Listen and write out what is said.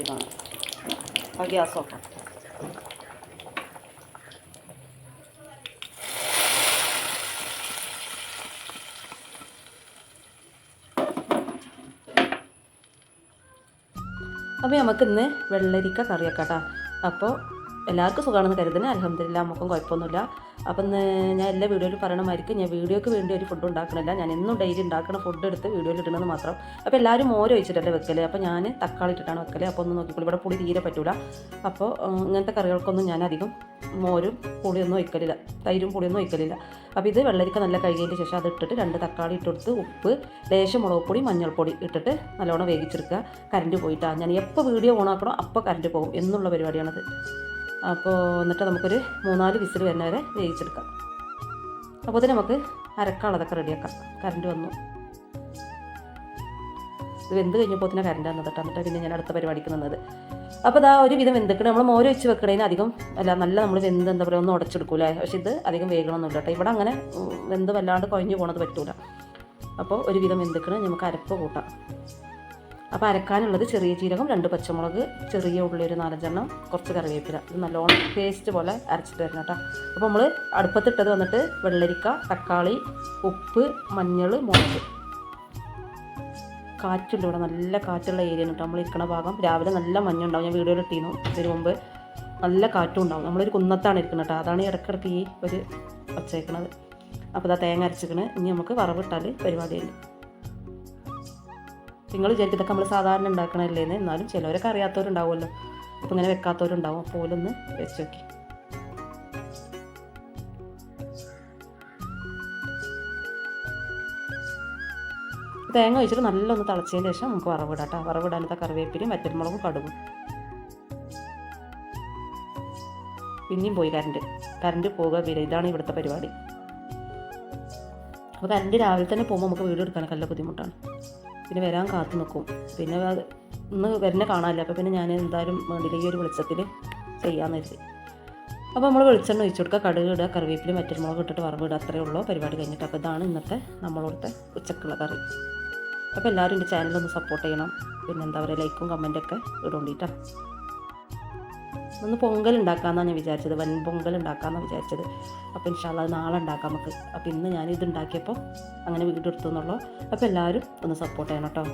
ഇതാണ് ആ ഗ്യാസ് അപ്പോൾ നമുക്കിന്ന് വെള്ളരിക്ക കറിയാക്കാം കേട്ടോ അപ്പോൾ എല്ലാവർക്കും സുഖമാണെന്ന് കരുതുന്നത് അലഹമില്ല മുഖം കുഴപ്പമൊന്നുമില്ല. അപ്പം ഞാൻ എല്ലാ വീഡിയോയിലും പറയണമായിരിക്കും ഞാൻ വീഡിയോക്ക് വേണ്ടി ഒരു ഫുഡ് ഉണ്ടാക്കണില്ല. ഞാൻ എന്നും ഡെയിലി ഉണ്ടാക്കുന്ന ഫുഡ് എടുത്ത് വീഡിയോയിൽ ഇടുന്നത് മാത്രം. അപ്പോൾ എല്ലാവരും മോര് ഒഴിച്ചിട്ടല്ലേ വെക്കൽ? അപ്പോൾ ഞാൻ തക്കാളി ഇട്ടിട്ടാണ് വെക്കൽ. അപ്പോൾ ഒന്ന് നോക്കിക്കോളൂ. ഇവിടെ പുളി തീരെ പറ്റൂല. അപ്പോൾ ഇങ്ങനത്തെ കറികൾക്കൊന്നും ഞാൻ അധികം മോരും പുളിയൊന്നും ഒഴിക്കലില്ല. തൈരും പുളിയൊന്നും ഒഴിക്കലില്ല. അപ്പോൾ ഇത് വെള്ളരിക്ക നല്ല കഴുകിയതിന് ശേഷം അത് ഇട്ടിട്ട് രണ്ട് തക്കാളി ഇട്ട് കൊടുത്ത് ഉപ്പ് ലേശം മുളക് പൊടി മഞ്ഞൾപ്പൊടി ഇട്ടിട്ട് നല്ലോണം വേവിച്ചെടുക്കുക. കറണ്ട് പോയിട്ടാണ് ഞാൻ എപ്പോൾ വീഡിയോ ഓണാക്കണോ അപ്പോൾ കറണ്ട് പോകും. എന്നുള്ള പരിപാടിയാണത്. അപ്പോൾ എന്നിട്ട് നമുക്കൊരു മൂന്നാൽ വിസിൽ വരുന്ന വരെ വേവിച്ചെടുക്കാം. അപ്പോൾ ഇതിന് നമുക്ക് അരക്കാളതൊക്കെ റെഡിയാക്കാം. കറണ്ട് വന്നു. ഇത് വെന്ത് കഴിഞ്ഞപ്പോൾ തന്നെ കറണ്ട് വന്നത് കേട്ടോ. എന്നിട്ട് പിന്നെ ഞാൻ അടുത്ത പരിപാടിക്ക് നിന്നത്. അപ്പോൾ ഇതാ ഒരു വിധം വെന്തിക്കണം നമ്മൾ മോര് വെച്ച് വെക്കണേന് അധികം അല്ല നല്ല നമ്മൾ വെന്ത് എന്താ പറയുക ഒന്നും ഉടച്ചെടുക്കൂലേ. പക്ഷേ ഇത് അധികം വേഗണമൊന്നുമില്ല കേട്ടോ. ഇവിടെ അങ്ങനെ വെന്ത് വല്ലാണ്ട് കുഴഞ്ഞു പോണത് പറ്റൂല. അപ്പോൾ ഒരു വിധം വെന്തിക്കണം നമുക്ക് അരപ്പ് കൂട്ടാം. അപ്പോൾ അരക്കാനുള്ളത് ചെറിയ ജീരകം രണ്ട് പച്ചമുളക് ചെറിയ ഉള്ളി ഒരു നാലഞ്ചെണ്ണം കുറച്ച് കറിവേപ്പില. ഇത് നല്ലോണം പേസ്റ്റ് പോലെ അരച്ചിട്ട് വരണം കേട്ടോ. അപ്പോൾ നമ്മൾ അടുപ്പത്തിട്ടത് വന്നിട്ട് വെള്ളരിക്ക തക്കാളി ഉപ്പ് മഞ്ഞൾ മുളക്. കാറ്റുണ്ട് ഇവിടെ. നല്ല കാറ്റുള്ള ഏരിയ കേട്ടോ. നമ്മൾ ഇരിക്കണ ഭാഗം. രാവിലെ നല്ല മഞ്ഞുണ്ടാവും. ഞാൻ വീഡിയോയിൽ ഇട്ടിരുന്നു. ഇതിനു മുമ്പ് നല്ല കാറ്റും ഉണ്ടാവും. നമ്മളൊരു കുന്നത്താണ് ഇരിക്കുന്നത് കേട്ടോ. അതാണ് ഇടയ്ക്കിടയ്ക്ക് ഈ ഒരു വച്ചേക്കണത്. അപ്പോൾ ഇതാ തേങ്ങ അരച്ചിക്കണ് ഇനി നമുക്ക് വറവിട്ടാൽ പരിപാടിയുണ്ട് നിങ്ങൾ വിചാരിക്കുന്നതൊക്കെ നമ്മൾ സാധാരണ ഉണ്ടാക്കണല്ലേന്ന്. എന്നാലും ചിലവരൊക്കെ അറിയാത്തവരുണ്ടാവുമല്ലോ. അപ്പോൾ ഇങ്ങനെ വെക്കാത്തവരുണ്ടാവും. അപ്പോൾ ഓലൊന്ന് വെച്ച് നോക്കി. തേങ്ങ ഒഴിച്ചിട്ട് നല്ലൊന്ന് തിളച്ചതിന് ശേഷം നമുക്ക് വറവിടാം കേട്ടോ വറവിടാനത്തെ കറിവേപ്പിലയും വറ്റൽമുളകും കടുകും. പിന്നെയും പോയി കറണ്ട് കറണ്ട് പോവുക വരിക. ഇതാണ് ഇവിടുത്തെ പരിപാടി. അപ്പോൾ കറണ്ട് രാവിലെ തന്നെ പോകുമ്പോൾ നമുക്ക് വീട് എടുക്കാനൊക്കെ നല്ല ബുദ്ധിമുട്ടാണ്. പിന്നെ വരാൻ കാത്തു നിൽക്കും പിന്നെ ഒന്ന് വരുന്ന കാണാനില്ല. അപ്പോൾ പിന്നെ ഞാൻ എന്തായാലും വേണ്ടില്ല ഈ ഒരു വെളിച്ചത്തിൽ ചെയ്യാമെന്ന് കരുതി. അപ്പോൾ നമ്മൾ വെളിച്ചെണ്ണ ഒഴിച്ചു കൊടുക്കുക. കടുക് ഇടുക. കറിവേപ്പിലും മറ്റൊരുമുളക് ഇട്ടിട്ട് വറവിടുക. അത്രയേ ഉള്ളൂ പരിപാടി കഴിഞ്ഞിട്ട്. അപ്പോൾ ഇതാണ് ഇന്നത്തെ നമ്മളോടത്തെ ഉച്ചക്കുള്ള കറി. അപ്പോൾ എല്ലാവരും എന്റെ ചാനലൊന്ന് സപ്പോർട്ട് ചെയ്യണം. പിന്നെ എന്താ പറയുക ലൈക്കും കമന്റൊക്കെ ഇടുകൊണ്ടിട്ടാ ഒന്ന് പൊങ്കൽ ഉണ്ടാക്കാമെന്നാണ് ഞാൻ വിചാരിച്ചത്. വൻ പൊങ്കൽ ഉണ്ടാക്കാമെന്നാണ് വിചാരിച്ചത്. അപ്പോൾ ഇൻഷാല്ല നാളെ ഉണ്ടാക്കാം നമുക്ക്. അപ്പോൾ ഇന്ന് ഞാൻ ഇത് ഉണ്ടാക്കിയപ്പോൾ അങ്ങനെ വീഡിയോ എടുത്തു എന്നുള്ളൂ. അപ്പോൾ എല്ലാവരും ഒന്ന് സപ്പോർട്ട് ചെയ്യണം കേട്ടോ